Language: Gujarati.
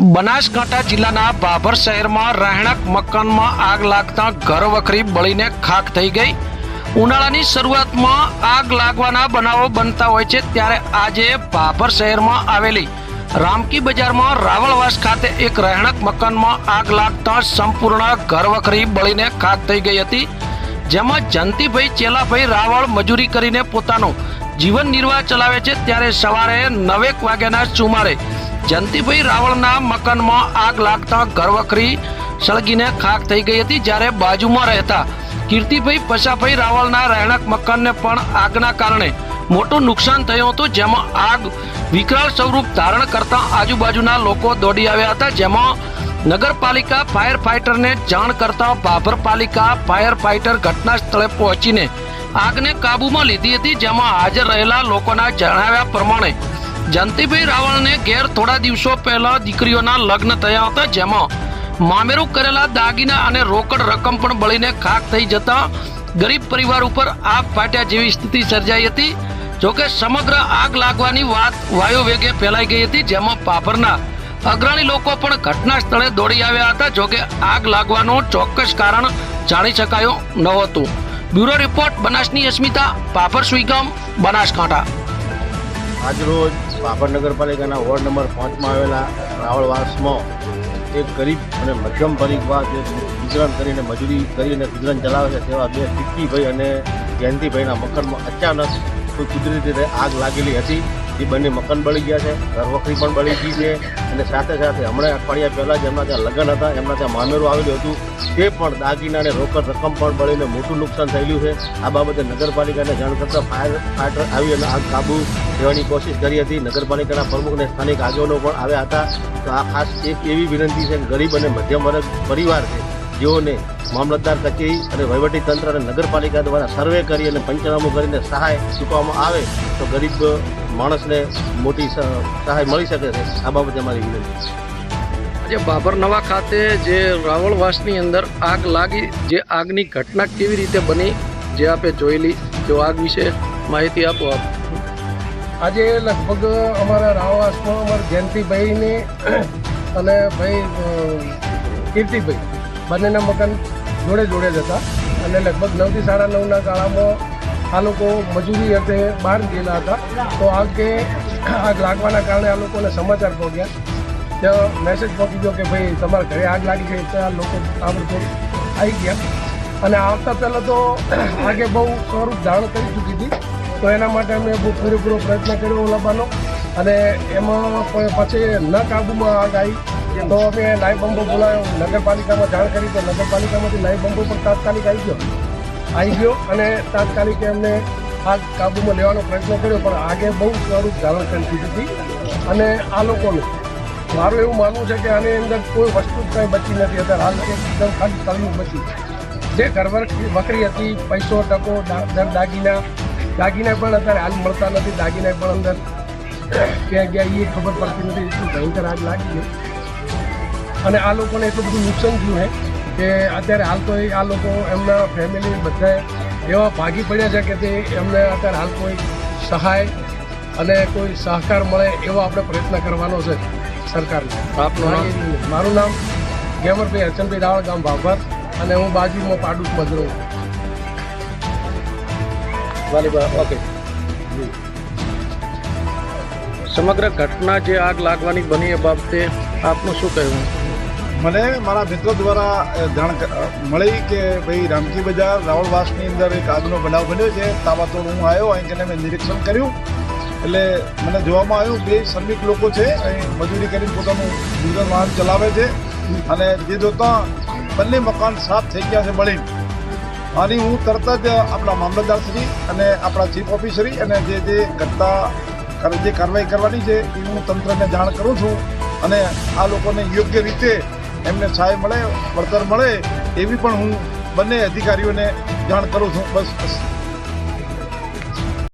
બનાસકાંઠા જિલ્લાના ભાભર શહેરમાં રહેણાંક મકાનમાં આગ લાગતા ઘર વખરી બળીને ખાક થઈ ગઈ. ઉનાળાની શરૂઆતમાં આગ લાગવાના બનાવો બનતા હોય છે ત્યારે આજે ભાભર શહેરમાં આવેલી રામકી બજારમાં રાવળવાસ ખાતે એક રહેણાંક મકાનમાં આગ લાગતા સંપૂર્ણ ઘર વખરી બળીને ખાક થઈ ગઈ હતી. જેમાં જંતીભાઈ ચેલાભાઈ રાવળ મજૂરી કરીને પોતાનું જીવન નિર્વાહ ચલાવે છે ત્યારે સવારે નવેક વાગ્યાના સુમારે જંતીભાઈ રાવળના મકાનમાં આગ લાગતા ઘરવખરી સળગીને ખાક થઈ ગઈ હતી જ્યારે બાજુમાં રહેતા કીર્તિભાઈ પશાભાઈ રાવળના રહેણાંક મકાનને પણ આગના કારણે મોટું નુકસાન થયું હતું, જેમાં આગ વિકરાળ સ્વરૂપ ધારણ કરતા આજુબાજુના લોકો દોડી આવ્યા હતા, જેમાં નગરપાલિકા ફાયર ફાઇટરને જાણ કરતા બાબર પાલિકા ફાયર ફાઇટર ઘટના સ્થળે પહોંચીને આગને કાબૂમાં લીધી હતી, જેમાં હાજર રહેલા લોકોના જણાવ્યા પ્રમાણે જંતીભાઈ રાવળને ઘેર થોડા દિવસો પહેલા દીકરીઓના લગ્ન થયા હતા, જેમાં મામેરું કરેલા દાગીના અને રોકડ રકમ પણ બળીને ખાક થઈ જતા ગરીબ પરિવાર ઉપર આગ ફાટ્યા જેવી સ્થિતિ સર્જાઈ હતી. જોકે સમગ્ર આગ લાગવાની વાત વાયુ વેગે ફેલાઈ ગઈ હતી, જેમાં પાપરના અગ્રણી લોકો પણ ઘટના સ્થળે દોડી આવ્યા હતા. જોકે આગ લાગવાનું ચોક્કસ કારણ જાણી શકાયું ન હતું. બ્યુરો રિપોર્ટ, બનાસની અસ્મિતા પાપર સુઈગામ, બનાસકાંઠા. આજરોજ પાપડ નગરપાલિકાના વોર્ડ નંબર પાંચમાં આવેલા રાવળવાસમાં એક ગરીબ અને મધ્યમ પરિવાર જે ગુજરાન કરીને મજૂરી કરીને ગુજરાન ચલાવે છે તેવા બે ટીકીભાઈ અને જયંતિભાઈના મકાનમાં અચાનક કોઈ કુદરતી રીતે આગ લાગેલી હતી. એ બંને મકાન બળી ગયા છે ઘરવખરી પણ બળી ગઈ છે. અને સાથે સાથે હમણાં અઠવાડિયા પહેલાં જ એમના ત્યાં લગ્ન હતા, એમના ત્યાં મામેરું આવેલું હતું. તે પણ દાગીના અને રોકડ રકમ પણ બળીને મોટું નુકસાન થયેલું છે. આ બાબતે નગરપાલિકાને જાણ કરતાં ફાયર ફાઈટર આવી અને આગ કાબુ લેવાની કોશિશ કરી હતી. નગરપાલિકાના પ્રમુખ અને સ્થાનિક આગેવાનો પણ આવ્યા હતા. તો આ ખાસ એક એવી વિનંતી છે ગરીબ અને મધ્યમ વર્ગ પરિવાર છે જેઓને મામલતદાર કચેરી અને વહીવટી તંત્ર અને નગરપાલિકા દ્વારા સર્વે કરી અને પંચનામું કરીને સહાય ચૂકવવામાં આવે તો ગરીબ માણસને મોટી સહાય મળી શકે છે. આ બાબતે અમારી વિનંતી આજે બાબરનવા ખાતે જે રાવળવાસની અંદર આગ લાગી જે આગની ઘટના કેવી રીતે બની જે આપે જોયેલી જો આગ વિશે માહિતી આપો આપ. આજે લગભગ અમારા રાવવાસમાં અમારા જયંતિભાઈને અને ભાઈ કીર્તિભાઈ બંનેના મકાન જોડે જોડે જ હતા. અને લગભગ નવથી સાડા નવના ગાળામાં આ લોકો મજૂરી અર્થે બહાર ગયેલા હતા. તો આગે આગ લાગવાના કારણે આ લોકોને સમાચાર પહોંચ્યા. ત્યાં મેસેજ પહોંચી ગયો કે ભાઈ, તમારા ઘરે આગ લાગી ગઈ ત્યાં લોકો તાબડતોડ આવી ગયા. અને આવતા પહેલાં તો આગે બહુ સ્વરૂપ ધારણ કરી ચૂકી હતી. તો એના માટે અમે બહુ પૂરેપૂરો પ્રયત્ન કર્યો ઓલાબાનો. અને એમાં પછી ન કાબૂમાં આગ આવી. તો અમે લાઈવ બંબો બોલાવ્યો નગરપાલિકામાં જાણ કરી તો નગરપાલિકામાંથી લાઈવ બંબો પણ તાત્કાલિક આવી ગયો. આવી ગયો અને તાત્કાલિક એમને આગ કાબૂમાં લેવાનો પ્રયત્ન કર્યો, પણ આગે બહુ સ્વરૂપ ધારણ કરી હતી. અને આ લોકોને મારું એવું માનવું છે કે આની અંદર કોઈ વસ્તુ કંઈ બચી નથી. અત્યારે હાલ એકદમ ખાલી તળિયું બચી જે ઘરવર વકરી હતી, પૈસો, ટકો દર દાગીના. દાગીના પણ અત્યારે હાલ મળતા નથી. દાગીના પણ અંદર ક્યાં ગયા એ ખબર પડતી નથી. એટલું ભયંકર આગ લાગી ગઈ. અને આ લોકોને એટલું બધું નુકસાન થયું છે કે અત્યારે હાલ તો આ લોકો એમના ફેમિલી બધા એવા ભાગી પડ્યા છે કે તે એમને અત્યારે હાલ કોઈ સહાય અને કોઈ સહકાર મળે એવો આપણે પ્રયત્ન કરવાનો છે સરકારને. આપનું નામ? મારું નામ ગેમરભાઈ હરચંદભાઈ રાવળ ગામ ભાભર અને હું બાજુમાં પાડુસમાં જ રહું. વાલીબા ઓકે. સમગ્ર ઘટના જે આગ લાગવાની બની એ બાબતે આપનું શું કહેવું? મને મારા મિત્રો દ્વારા જાણ મળી કે ભાઈ રામકી બજાર રાવળવાસની અંદર એક આગનો બનાવ બન્યો છે. તાબાતોડ હું આવ્યો, અહીં કને મેં નિરીક્ષણ કર્યું. એટલે મને જોવામાં આવ્યું બે શ્રમિક લોકો છે, અહીં મજૂરી કરીને પોતાનું ગુજરાત વાહન ચલાવે છે. અને જે જોતા બંને મકાન સાફ થઈ ગયા છે મળી આની હું તરત જ આપણા મામલતદારશ્રી અને આપણા ચીફ ઓફિસરી અને જે જે કરતા જે કાર્યવાહી કરવાની છે, એ હું તંત્રને જાણ કરું છું. અને આ લોકોને યોગ્ય રીતે એમને સહાય મળે, વળતર મળે, એવી પણ હું બંને અધિકારીઓને જાણ કરું છું. બસ બસ.